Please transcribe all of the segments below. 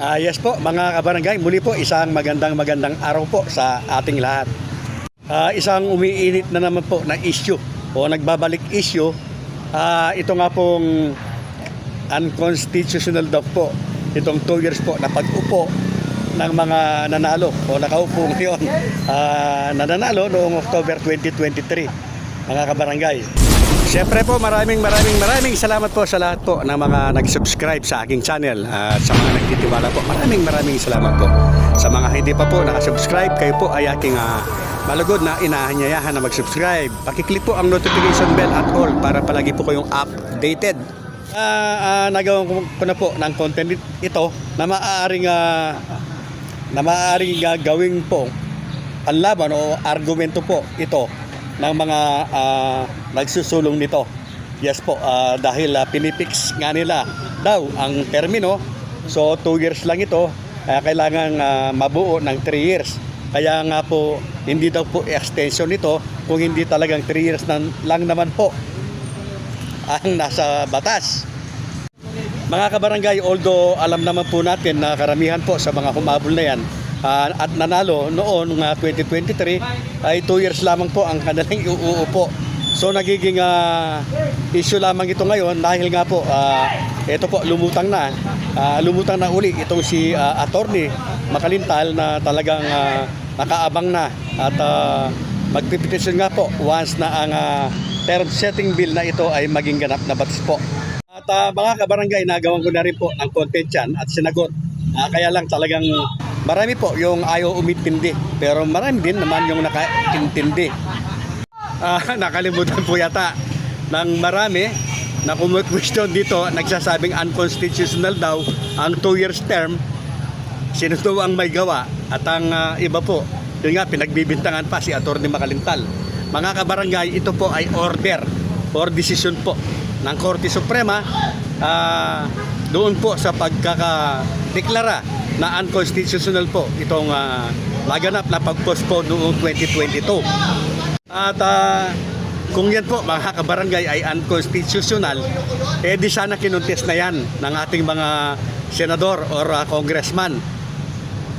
Ah, yes po, mga kabarangay, muli po isang magandang magandang araw po sa ating lahat. Ah, isang umiinit na naman po na issue o nagbabalik issue. Ah, ito nga pong unconstitutional daw po itong 2 years po na pag-upo ng mga nanalo o nakaupo ngayon ah, na nanalo noong October 2023 mga kabarangay. Siyempre po maraming maraming maraming salamat po sa lahat po ng mga nag-subscribe sa aking channel at sa mga nagtitiwala po. Maraming maraming salamat po. Sa mga hindi pa po nakasubscribe, kayo po ay aking ah, malugod na inahanyayahan na mag-subscribe. Pakiclick po ang notification bell at all para palagi po kayong updated. Ah, ah, nagawa ko, na po ng content ito na maaaring ah, na maaaring ah, gawing po panlaban o argumento po ito ng mga ah, nagsusulong nito. Yes po, ah, dahil ah, pinipix nga nila daw ang termino. So 2 years lang ito, kaya kailangan ah, mabuo ng 3 years. Kaya nga po, hindi daw po extension nito kung hindi talagang 3 years na, lang naman po ang nasa batas. Mga kabarangay, although alam naman po natin na karamihan po sa mga humabol na yan ah, at nanalo noon ng 2023 ay 2 years lamang po ang kanilang iuupo. So nagiging ah, issue lamang ito ngayon dahil nga po ah, ito po lumutang na ah, lumutang na uli itong si ah, attorney Makalintal na talagang ah, nakaabang na at uh, magpipetisyon nga po once na ang ah, term setting bill na ito ay maging ganap na batas po. At ah, mga kabarangay, nagawan ko na rin po ang content yan at sinagot. Ah, kaya lang talagang marami po yung ayaw umintindi. Pero marami din naman yung nakaintindi. Ah, nakalimutan po yata ng marami na question dito nagsasabing unconstitutional daw ang 2 years term sino daw ang may gawa at ang ah, iba po yun nga pinagbibintangan pa si Atty. Makalintal mga kabarangay ito po ay order or decision po ng Korte Suprema ah, doon po sa pagkakadeklara na unconstitutional po itong ah, laganap na pag-postpone noong 2022 at ah, kung yan po mga kabarangay ay unconstitutional, eh di sana kinontes na yan ng ating mga senador or ah, congressman.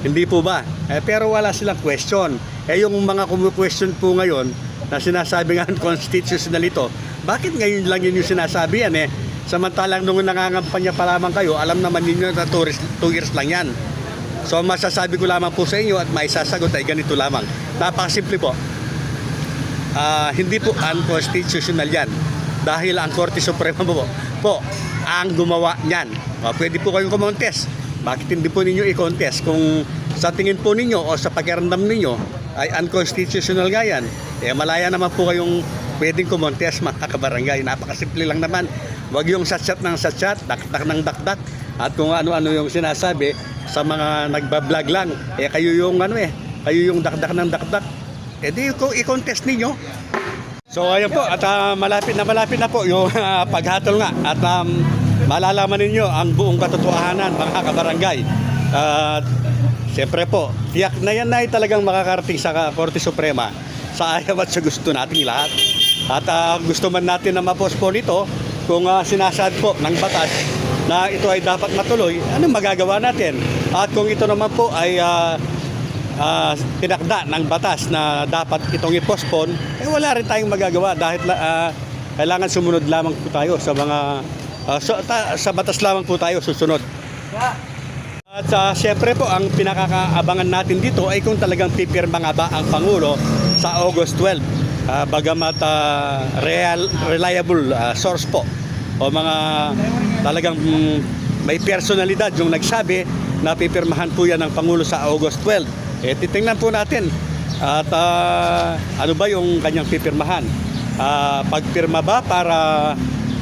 Hindi po ba? Eh, pero wala silang question. Eh yung mga kumu-question po ngayon na sinasabi nga unconstitutional ito, bakit ngayon lang yun yung sinasabi yan eh? Samantalang nung nangangampanya pa lamang kayo, alam naman ninyo na 2 years lang yan. So masasabi ko lamang po sa inyo at may sasagot ay ganito lamang. Napakasimple po. Ah, hindi po unconstitutional yan. Dahil ang Korte Suprema po, po ang gumawa niyan. Ah, pwede po kayong kumontes. Bakit hindi po ninyo i-contest kung sa tingin po ninyo o sa pakiramdam ninyo ay unconstitutional nga yan? Eh malaya naman po kayong pwedeng kumontes mga kabarangay. Napakasimple lang naman. Huwag yung satsat ng satsat, dakdak ng dakdak at kung ano-ano yung sinasabi sa mga nagbablog lang. Eh kayo yung ano eh, kayo yung dakdak ng dakdak. Eh di ko i-contest ninyo. So ayun po at ah, malapit na malapit na po yung ah, paghatol nga at um, malalaman ninyo ang buong katotohanan mga kabarangay. At siyempre po, tiyak na yan na talagang makakarating sa Korte Suprema sa ayaw at sa gusto nating lahat. At ah, gusto man natin na ma-postpone ito kung uh, sinasad po ng batas na ito ay dapat matuloy, ano magagawa natin? At kung ito naman po ay ah, ah, tinakda ng batas na dapat itong i-postpone, eh wala rin tayong magagawa dahil ah, kailangan sumunod lamang po tayo sa mga ah, so- ta- sa batas lamang po tayo susunod. At uh, siyempre po ang pinakakaabangan natin dito ay kung talagang pipirma nga ba ang Pangulo sa August 12. Ah, bagamat ah, real, reliable ah, source po o mga talagang mm, may personalidad yung nagsabi na pipirmahan po yan ng Pangulo sa August 12. Eh titingnan po natin at ah, ano ba yung kanyang pipirmahan. Ah, pagpirma ba para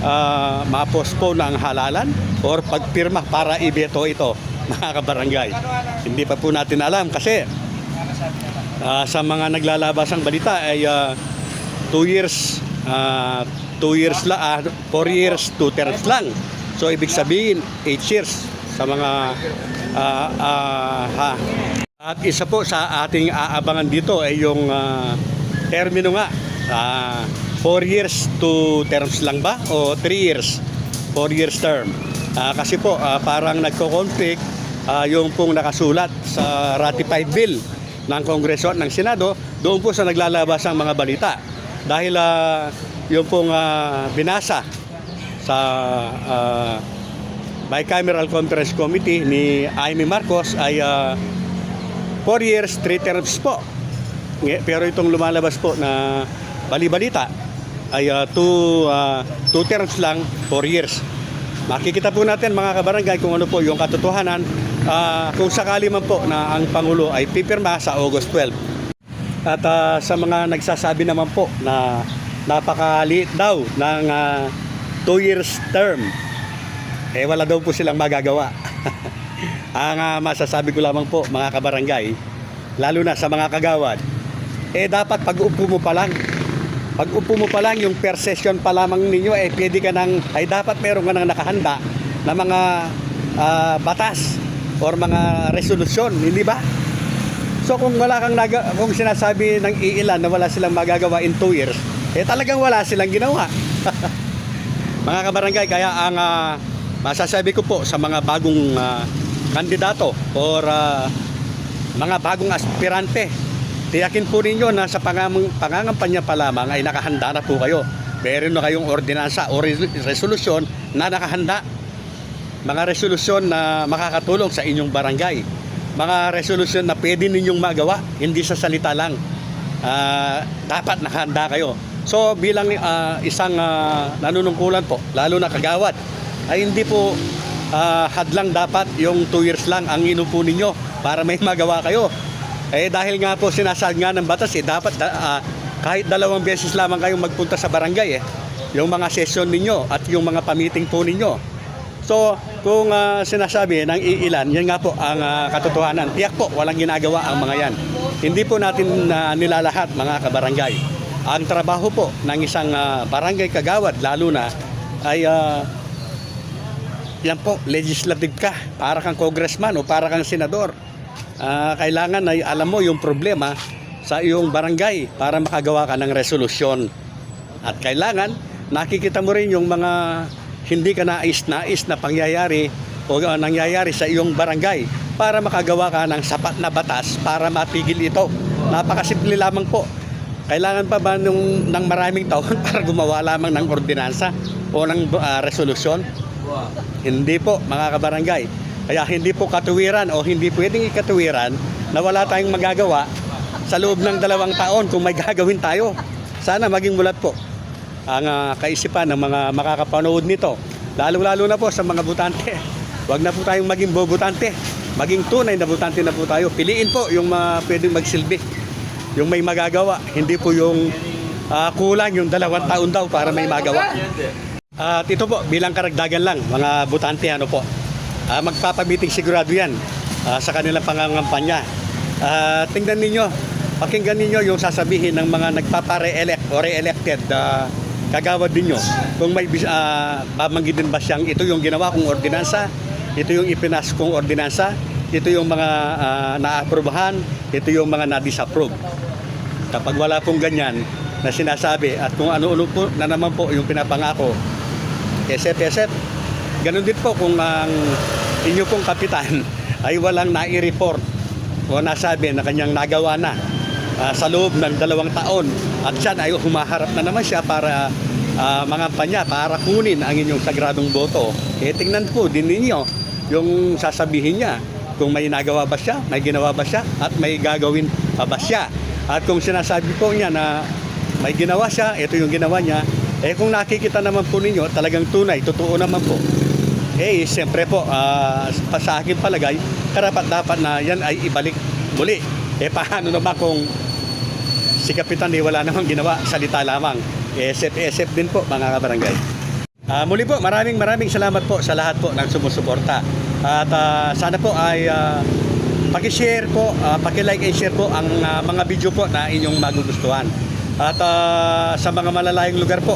ah, ma-postpone ang halalan or pagpirma para ibeto ito mga kabarangay. Hindi pa po natin alam kasi ah, sa mga naglalabas ang balita ay 2 years, 2 years la, 4 years, 2 terms lang. So ibig sabihin 8 years sa mga ah, ah, ha. At isa po sa ating aabangan dito ay yung ah, termino nga. 4 years, 2 terms lang ba? O 3 years? 4 years term. Ah, kasi po ah, parang nagko-conflict ah, yung pong nakasulat sa ratified bill ng Kongreso at ng Senado doon po sa naglalabas ang mga balita. Dahil ah, yung pong ah, binasa sa ah, Bicameral Conference Committee ni Amy Marcos ay 4 years, 3 terms po. Pero itong lumalabas po na bali-balita ay 2 terms lang, 4 years. Makikita po natin mga kabarangay kung ano po yung katotohanan ah, kung sakali man po na ang Pangulo ay pipirma sa August 12. At ah, sa mga nagsasabi naman po na napakaliit daw ng 2 years term, eh wala daw po silang magagawa. ang ah, masasabi ko lamang po mga kabarangay, lalo na sa mga kagawad, eh dapat pag upo mo pa lang, pag upo mo pa lang, yung per session pa lamang ninyo, eh pwede ka nang, ay dapat meron ka nang nakahanda na mga ah, batas or mga resolusyon, hindi ba? So kung wala kang naga, kung sinasabi ng iilan na wala silang magagawa in 2 years, eh talagang wala silang ginawa. mga kabarangay, kaya ang ah, masasabi ko po sa mga bagong ah, kandidato or ah, mga bagong aspirante, tiyakin po ninyo na sa pangangampanya pa lamang ay nakahanda na po kayo. Meron na kayong ordinansa o res- resolusyon na nakahanda. Mga resolusyon na makakatulong sa inyong barangay. Mga resolusyon na pwede ninyong magawa, hindi sa salita lang. Ah, dapat nakahanda kayo. So bilang ah, isang ah, nanunungkulan po, lalo na kagawad, ay hindi po ah, hadlang dapat yung 2 years lang ang inupo ninyo para may magawa kayo. Eh dahil nga po sinasad nga ng batas eh, dapat da- ah, kahit dalawang beses lamang kayong magpunta sa barangay eh. Yung mga session ninyo at yung mga pamiting po ninyo. So, kung ah, sinasabi ng iilan, yan nga po ang ah, katotohanan. Tiyak po, walang ginagawa ang mga yan. Hindi po natin na nilalahat mga kabarangay. Ang trabaho po ng isang ah, barangay kagawad, lalo na, ay ah, yan po, legislative ka. Para kang congressman o para kang senador. Ah, kailangan ay alam mo yung problema sa iyong barangay para makagawa ka ng resolusyon. At kailangan nakikita mo rin yung mga hindi ka nais-nais na pangyayari o uh, nangyayari sa iyong barangay para makagawa ka ng sapat na batas para matigil ito. Napakasimple lamang po. Kailangan pa ba nung, ng maraming taon para gumawa lamang ng ordinansa o ng uh, resolusyon? Hindi po, mga kabarangay. Kaya hindi po katuwiran o hindi pwedeng ikatuwiran na wala tayong magagawa sa loob ng dalawang taon kung may gagawin tayo. Sana maging mulat po ang ah, kaisipan ng mga makakapanood nito. Lalo-lalo na po sa mga butante. Huwag na po tayong maging bobutante. Maging tunay na butante na po tayo. Piliin po yung mga pwedeng magsilbi. Yung may magagawa. Hindi po yung ah, kulang yung dalawang taon daw para may magawa. At ito po, bilang karagdagan lang, mga butante, ano po, ah, magpapabiting sigurado yan ah, sa kanilang pangangampanya. Ah, tingnan ninyo, pakinggan ninyo yung sasabihin ng mga nagpapare-elect o re-elected ah, kagawad ninyo. Kung may bis- ah, babanggitin ba siyang ito yung ginawa kong ordinansa, ito yung ipinas kong ordinansa, ito yung mga ah, naaprubahan, ito yung mga na-disapprove. Kapag wala pong ganyan na sinasabi at kung ano-ano po na naman po yung pinapangako, SF-SF, ganun din po kung ang inyo pong kapitan ay walang nai-report o nasabi na kanyang nagawa na ah, sa loob ng dalawang taon at siya ay humaharap na naman siya para uh, mangampanya para kunin ang inyong sagradong boto. Eh tingnan po din ninyo yung sasabihin niya kung may nagawa ba siya, may ginawa ba siya at may gagawin ba siya. At kung sinasabi po niya na may ginawa siya, ito yung ginawa niya, eh kung nakikita naman po ninyo, talagang tunay, totoo naman po. Eh, siyempre po, pa- sa akin palagay, karapat dapat na yan ay ibalik muli. Eh, paano naman kung si Kapitan eh, wala namang ginawa, salita lamang. Eh, SF-SF din po, mga kabarangay. Ah, muli po, maraming maraming salamat po sa lahat po ng sumusuporta. At ah, sana po ay ah, paki-share po, ah, paki-like and share po ang ah, mga video po na inyong magugustuhan. At ah, sa mga malalayong lugar po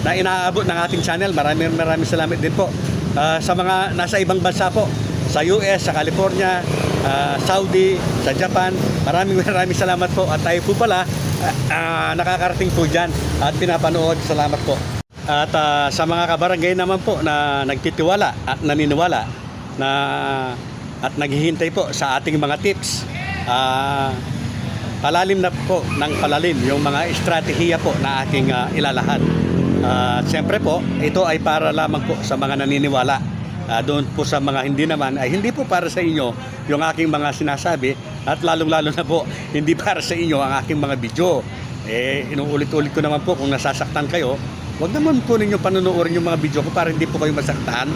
na inaabot ng ating channel, maraming maraming salamat din po. Ah, sa mga nasa ibang bansa po, sa US, sa California, ah, Saudi, sa Japan, maraming maraming salamat po. At tayo po pala, ah, ah, nakakarating po dyan at pinapanood. Salamat po. At ah, sa mga kabarangay naman po na nagtitiwala at naniniwala na at naghihintay po sa ating mga tips. Ah, palalim na po ng palalim yung mga estratehiya po na aking ah, ilalahad. At siyempre po, ito ay para lamang po sa mga naniniwala. Ah, doon po sa mga hindi naman, ay hindi po para sa inyo yung aking mga sinasabi at lalong-lalo na po, hindi para sa inyo ang aking mga video. Eh, inuulit-ulit ko naman po kung nasasaktan kayo, Huwag naman po ninyo panunuorin yung mga video ko para hindi po kayo masaktan.